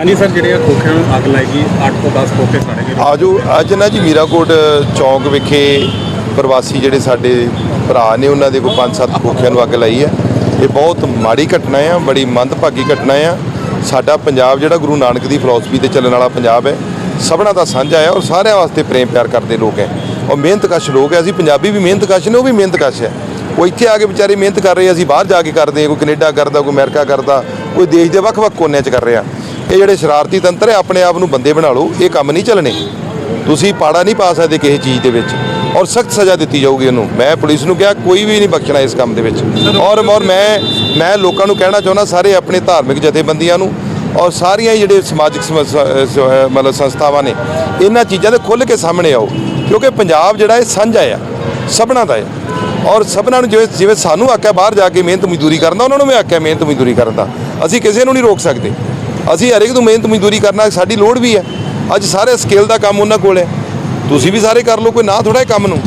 ਹਾਂਜੀ ਸਰ ਜਿਹੜੀਆਂ ਖੋਖਿਆਂ ਨੂੰ ਅੱਗ ਲੱਗੀ 8 ਤੋਂ 10 ਖੋਖੇ ਸੜ ਗਏ ਆਜੋ, ਅੱਜ ਨਾ ਜੀ ਮੀਰਾਕੋਟ ਚੌਂਕ ਵਿਖੇ ਪ੍ਰਵਾਸੀ ਜਿਹੜੇ ਸਾਡੇ ਭਰਾ ਨੇ, ਉਹਨਾਂ ਦੇ ਕੋਈ ਪੰਜ ਸੱਤ ਖੋਖਿਆਂ ਨੂੰ ਅੱਗ ਲਾਈ ਹੈ। ਇਹ ਬਹੁਤ ਮਾੜੀ ਘਟਨਾ ਆ, ਬੜੀ ਮੰਦਭਾਗੀ ਘਟਨਾ ਆ। ਸਾਡਾ ਪੰਜਾਬ ਜਿਹੜਾ ਗੁਰੂ ਨਾਨਕ ਦੀ ਫਿਲਾਸਫੀ ਤੇ ਚੱਲਣ ਵਾਲਾ ਪੰਜਾਬ ਹੈ, ਸਭਨਾ ਦਾ ਸਾਂਝਾ ਹੈ ਔਰ ਸਾਰਿਆਂ ਵਾਸਤੇ ਪ੍ਰੇਮ ਪਿਆਰ ਕਰਦੇ ਲੋਕ ਹੈ। ਔਰ ਮਿਹਨਤਕਸ਼ ਲੋਕ ਹੈ, ਅਸੀਂ ਪੰਜਾਬੀ ਵੀ ਮਿਹਨਤਕਸ਼ ਨੇ, ਉਹ ਵੀ ਮਿਹਨਤਕਸ਼ ਹੈ। ਉਹ ਇੱਥੇ ਆ ਕੇ ਵਿਚਾਰੇ ਮਿਹਨਤ ਕਰ ਰਹੇ ਅਸੀਂ ਬਾਹਰ ਜਾ ਕੇ ਕਰਦੇ ਹਾਂ ਕੋਈ ਕੈਨੇਡਾ ਕਰਦਾ, ਕੋਈ ਅਮਰੀਕਾ ਕਰਦਾ, ਕੋਈ ਦੇਸ਼ ਦੇ ਵੱਖ-ਵੱਖ ਕੋਨਿਆਂ 'ਚ ਕਰ ਰਿਹਾ ਇਹ ਜਿਹੜੇ ਸ਼ਰਾਰਤੀ ਤੰਤਰ ਹੈ, ਆਪਣੇ ਆਪ ਨੂੰ ਬੰਦੇ ਬਣਾ ਲਓ, ਇਹ ਕੰਮ ਨਹੀਂ ਚੱਲਣੇ। ਤੁਸੀਂ ਪਾੜਾ ਨਹੀਂ ਪਾ ਸਕਦੇ ਕਿਸੇ ਚੀਜ਼ ਦੇ ਵਿੱਚ ਔਰ ਸਖਤ ਸਜ਼ਾ ਦਿੱਤੀ ਜਾਊਗੀ ਉਹਨੂੰ। ਮੈਂ ਪੁਲਿਸ ਨੂੰ ਕਿਹਾ, ਕੋਈ ਵੀ ਨਹੀਂ ਬਖਸ਼ਣਾ ਇਸ ਕੰਮ ਦੇ ਵਿੱਚ। ਔਰ ਔਰ ਮੈਂ ਮੈਂ ਲੋਕਾਂ ਨੂੰ ਕਹਿਣਾ ਚਾਹੁੰਦਾ, ਸਾਰੇ ਆਪਣੇ ਧਾਰਮਿਕ ਜਥੇਬੰਦੀਆਂ ਨੂੰ ਔਰ ਸਾਰੀਆਂ ਹੀ ਜਿਹੜੇ ਸਮਾਜਿਕ ਸਮ- ਮਤਲਬ ਸੰਸਥਾਵਾਂ ਨੇ, ਇਹਨਾਂ ਚੀਜ਼ਾਂ ਦੇ ਖੁੱਲ੍ਹ ਕੇ ਸਾਹਮਣੇ ਆਓ। ਕਿਉਂਕਿ ਪੰਜਾਬ ਜਿਹੜਾ ਇਹ ਸਾਂਝਾ ਆ ਸਭਨਾ ਦਾ ਹੈ। ਔਰ ਸਭਨਾਂ ਨੂੰ ਜਿਵੇਂ ਜਿਵੇਂ ਸਾਨੂੰ ਆਖਿਆ ਬਾਹਰ ਜਾ ਕੇ ਮਿਹਨਤ ਮਜ਼ਦੂਰੀ ਕਰਨ ਦਾ, ਉਹਨਾਂ ਨੂੰ ਵੀ ਆਖਿਆ ਮਿਹਨਤ ਮਜ਼ਦੂਰੀ ਕਰਨ ਦਾ। ਅਸੀਂ ਕਿਸੇ ਨੂੰ ਨਹੀਂ ਰੋਕ ਸਕਦੇ। ਅਸੀਂ ਹਰ ਇੱਕ ਨੂੰ ਮਿਹਨਤ ਮਜ਼ਦੂਰੀ ਕਰਨਾ ਸਾਡੀ ਲੋੜ ਵੀ ਹੈ। ਅੱਜ ਸਾਰੇ ਸਕੇਲ ਦਾ ਕੰਮ ਉਹਨਾਂ ਕੋਲ ਹੈ। ਤੁਸੀਂ ਵੀ ਸਾਰੇ ਕਰ ਲਓ, ਕੋਈ ਨਾ ਥੋੜਾ ਹੈ ਕੰਮ ਨੂੰ।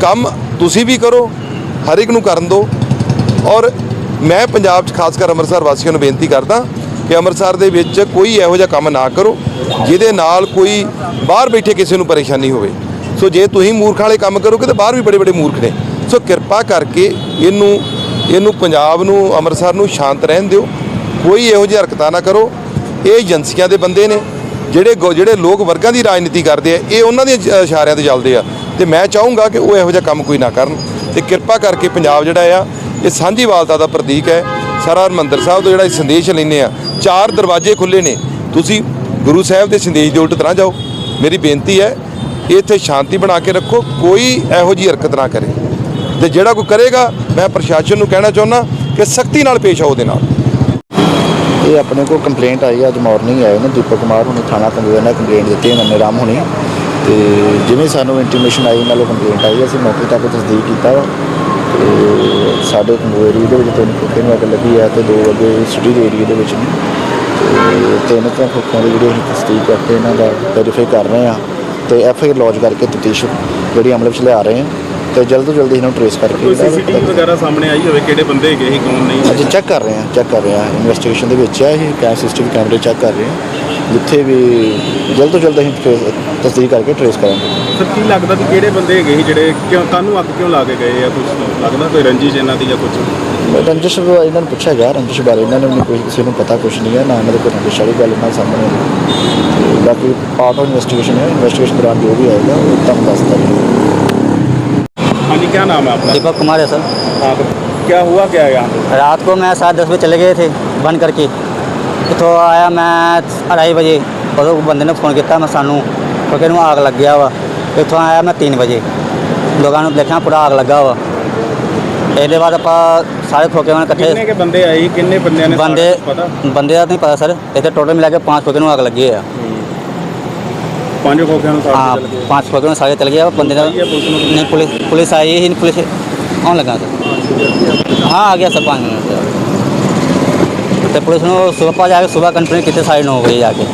ਕੰਮ ਤੁਸੀਂ ਵੀ ਕਰੋ ਹਰ ਇੱਕ ਨੂੰ ਕਰਨ ਦਿਓ ਔਰ ਮੈਂ ਪੰਜਾਬ 'ਚ ਖਾਸ ਕਰ ਅੰਮ੍ਰਿਤਸਰ ਵਾਸੀਆਂ ਨੂੰ ਬੇਨਤੀ ਕਰਦਾ ਕਿ ਅੰਮ੍ਰਿਤਸਰ ਦੇ ਵਿੱਚ ਕੋਈ ਇਹੋ ਜਿਹਾ ਕੰਮ ਨਾ ਕਰੋ, ਜਿਹਦੇ ਨਾਲ ਕੋਈ ਬਾਹਰ ਬੈਠੇ ਕਿਸੇ ਨੂੰ ਪਰੇਸ਼ਾਨੀ ਹੋਵੇ। ਸੋ ਜੇ ਤੁਸੀਂ ਮੂਰਖਾਂ ਵਾਲੇ ਕੰਮ ਕਰੋਗੇ ਤਾਂ ਬਾਹਰ ਵੀ ਬੜੇ ਬੜੇ ਮੂਰਖ ਨੇ। ਸੋ ਕਿਰਪਾ ਕਰਕੇ ਇਹਨੂੰ ਇਹਨੂੰ ਪੰਜਾਬ ਨੂੰ, ਅੰਮ੍ਰਿਤਸਰ ਨੂੰ ਸ਼ਾਂਤ ਰਹਿਣ ਦਿਓ। ਕੋਈ ਇਹੋ ਜਿਹੀ ਹਰਕਤਾਂ ਨਾ ਕਰੋ। ਇਹ ਏਜੰਸੀਆਂ ਦੇ ਬੰਦੇ ਨੇ, ਜਿਹੜੇ ਗੋ- ਜਿਹੜੇ ਲੋਕ ਵਰਗਾਂ ਦੀ ਰਾਜਨੀਤੀ ਕਰਦੇ ਆ, ਇਹ ਉਹਨਾਂ ਦੇ ਇਸ਼ਾਰਿਆਂ ਤੇ ਚੱਲਦੇ ਆ। ਤੇ ਮੈਂ ਚਾਹੂੰਗਾ ਕਿ ਉਹ ਇਹੋ ਜਿਹਾ ਕੰਮ ਕੋਈ ਨਾ ਕਰਨ। ਤੇ ਕਿਰਪਾ ਕਰਕੇ ਪੰਜਾਬ ਜਿਹੜਾ ਆ, ਇਹ ਸਾਂਝੀਵਾਲਤਾ ਦਾ ਪ੍ਰਤੀਕ ਹੈ। ਸਾਰਾ ਹਰਿਮੰਦਰ ਸਾਹਿਬ ਤੋਂ ਜਿਹੜਾ ਇਹ ਸੰਦੇਸ਼ ਲੈਂਦੇ ਆ, ਚਾਰ ਦਰਵਾਜ਼ੇ ਖੁੱਲੇ ਨੇ। ਤੁਸੀਂ ਗੁਰੂ ਸਾਹਿਬ ਦੇ ਸੰਦੇਸ਼ ਦੇ ਉਲਟ ਤਰ੍ਹਾਂ ਜਾਓ। ਮੇਰੀ ਬੇਨਤੀ ਹੈ, ਇੱਥੇ ਸ਼ਾਂਤੀ ਬਣਾ ਕੇ ਰੱਖੋ, ਕੋਈ ਇਹੋ ਜਿਹੀ ਹਰਕਤ ਨਾ ਕਰੇ। ਤੇ ਜਿਹੜਾ ਕੋਈ ਕਰੇਗਾ, ਮੈਂ ਪ੍ਰਸ਼ਾਸਨ ਨੂੰ ਕਹਿਣਾ ਚਾਹੁੰਦਾ ਕਿ ਸਖਤੀ ਨਾਲ ਪੇਸ਼ ਆਓ ਉਹਦੇ ਨਾਲ। ਇਹ ਆਪਣੇ ਕੋਲ ਕੰਪਲੇਂਟ ਆਈ, ਅੱਜ ਮਾਰਨਿੰਗ ਆਏ ਨੇ, ਦੀਪਕ ਕੁਮਾਰ ਹੁਣੇ ਥਾਣਾ ਕੰਗੋਇਆ ਨਾਲ ਕੰਪਲੇਂਟ ਦਿੱਤੀ ਹੈ, ਨੰਨੇ ਰਾਮ ਹੁਣੀ। ਤੇ ਜਿਵੇਂ ਸਾਨੂੰ ਇੰਟੀਮੇਸ਼ਨ ਆਈ ਨਾਲੋਂ ਕੰਪਲੇਂਟ ਆਈ, ਅਸੀਂ ਮੌਕੇ ਤੱਕ ਤਸਦੀਕ ਕੀਤਾ ਵਾ। ਤੇ ਸਾਡੇ ਕੰਗੋਇਆ ਏਰੀਏ ਦੇ ਵਿੱਚ ਤਿੰਨ ਖੋਖੇ ਨੂੰ ਅੱਗ ਲੱਗੀ ਹੈ ਤੇ ਦੋ ਅੱਗੇ ਸਿਟੀ ਦੇ ਏਰੀਏ ਦੇ ਵਿੱਚ ਨੇ। ਤੇ ਤਿੰਨ ਤਾਂ ਖੋਖਿਆਂ ਦੀ ਜਿਹੜੀ ਅਸੀਂ ਤਸਦੀਕ ਕਰਕੇ ਇਹਨਾਂ ਦਾ ਵੈਰੀਫਾਈ ਕਰ ਰਹੇ ਹਾਂ ਤੇ ਐਫ ਆਈ ਆਰ ਲੌਜ ਕਰਕੇ ਤਫਤੀਸ਼ ਜਿਹੜੀ ਅਮਲ ਵਿੱਚ ਲਿਆ ਰਹੇ ਹਾਂ। ਤੇ ਜਲਦ ਤੋਂ ਜਲਦ ਇਹਨਾਂ ਨੂੰ ਟ੍ਰੇਸ ਕਰਕੇ ਕੋਈ ਇਹਦਾ ਸੀਸੀਟੀਵੀ ਵਗੈਰਾ ਸਾਹਮਣੇ ਆਈ ਹੋਵੇ ਕਿਹੜੇ ਬੰਦੇ ਹੈਗੇ ਸੀ ਕੌਣ ਨਹੀਂ ਅੱਜ ਚੈੱਕ ਕਰ ਰਹੇ ਹਾਂ ਚੈੱਕ ਕਰ ਰਹੇ ਹਾਂ। ਇਨਵੈਸਟੀਗੇਸ਼ਨ ਦੇ ਵਿੱਚ ਹੈ ਇਹ ਕੈਮ ਸਿਸਟਮ ਕੈਮਰੇ ਚੈੱਕ ਕਰ ਰਹੇ ਹਾਂ ਜਿੱਥੇ ਵੀ ਜਲਦ ਤੋਂ ਜਲਦ ਅਸੀਂ trace- ਤਸਦੀਕ ਕਰਕੇ ਟ੍ਰੇਸ ਕਰਾਂਗੇ। ਸਰ ਕੀ ਲੱਗਦਾ ਵੀ ਕਿਹੜੇ ਬੰਦੇ ਹੈਗੇ ਸੀ ਜਿਹੜੇ ਕਿਉਂ ਕਾਹਨੂੰ ਅੱਗ ਕਿਉਂ ਲਾ ਕੇ ਗਏ ਆ ਕੁਝ ਲੱਗਦਾ ਕੋਈ ਰੰਜਿਸ਼ ਇਹਨਾਂ ਦੀ ਜਾਂ ਕੁਝ ਰੰਜਿਸ਼ ਬਾਰੇ ਇਹਨਾਂ ਨੂੰ ਪੁੱਛਿਆ ਗਿਆ ਰੰਜਿਸ਼ ਬਾਰੇ ਇਹਨਾਂ ਨੂੰ ਵੀ ਕੋਈ ਕਿਸੇ ਨੂੰ ਪਤਾ ਕੁਝ ਨਹੀਂ ਹੈ ਨਾ ਇਹਨਾਂ ਦੇ ਕੋਈ ਰੰਜਿਸ਼ ਵਾਲੀ ਗੱਲ ਨਾਲ ਸਾਹਮਣੇ ਆਈ। ਤੇ ਬਾਕੀ ਪਾਰਟ ਆਫ ਇਨਵੈਸਟੀਗੇਸ਼ਨ ਹੈ ਇਨਵੈਸਟੀਗੇਸ਼ਨ ਦੌਰਾਨ ਜੋ ਵੀ ਆਏਗਾ ਉਹ ਤੁਹਾਨੂੰ ਦੱਸ ਦਾਂਗੇ। ਹਾਂਜੀ ਕੀ ਨਾਮ ਹੈ आपका दीपक कुमार है सर हाँ तो क्या हुआ क्या है यहाँ पे रात को मैं साढ़े दस बजे चले गए थे बंद करके तो आया मैं अढ़ाई बजे और वो बंदे ने फ़ोन किया मैं सानू तो फिर आग लग गया वा इतों आया मैं तीन बजे लोगों ने देखा पूरा आग लगा वा ਇਹਦੇ ਬਾਅਦ ਆਪਾਂ ਸਾਰੇ ਖੋਕੇ ਵਾਲੇ कितने ਇਕੱਠੇ के बंदे आए ਸੀ? किन्ने बंदे ने ਬੰਦੇ सारा कुछ पता ਬੰਦੇ ਦਾ ਨਹੀਂ ਪਤਾ ਸਰ ਇੱਥੇ ਟੋਟਲ ਮਿਲਾ ਕੇ ਪੰਜ ਖੋਕੇ ਨੂੰ ਅੱਗ ਲੱਗੀ ਆ पांचों खोखियां ਨੂੰ ਹਾਂ साथ चल ਪੰਜ ਖੋਕੇ ਨੂੰ ਸਾਰੇ ਚਲ ਗਿਆ ਬੰਦੇ ਦਾ ਆਈ ਹੈ ਪੁਲਿਸ ਨੂੰ? ਨਹੀਂ ਪੁਲਿਸ ਪੁਲਿਸ ਆਈ ਹੀ ਨਹੀਂ ਪੁਲਿਸ ਆਉਣ ਲੱਗਾ ਸਰ हाँ आ गया सर पाँच मिनट से तो पुलिस ने सुबह पर जाके सुबह कंप्लेन कितने साढ़े नौ बजे जाके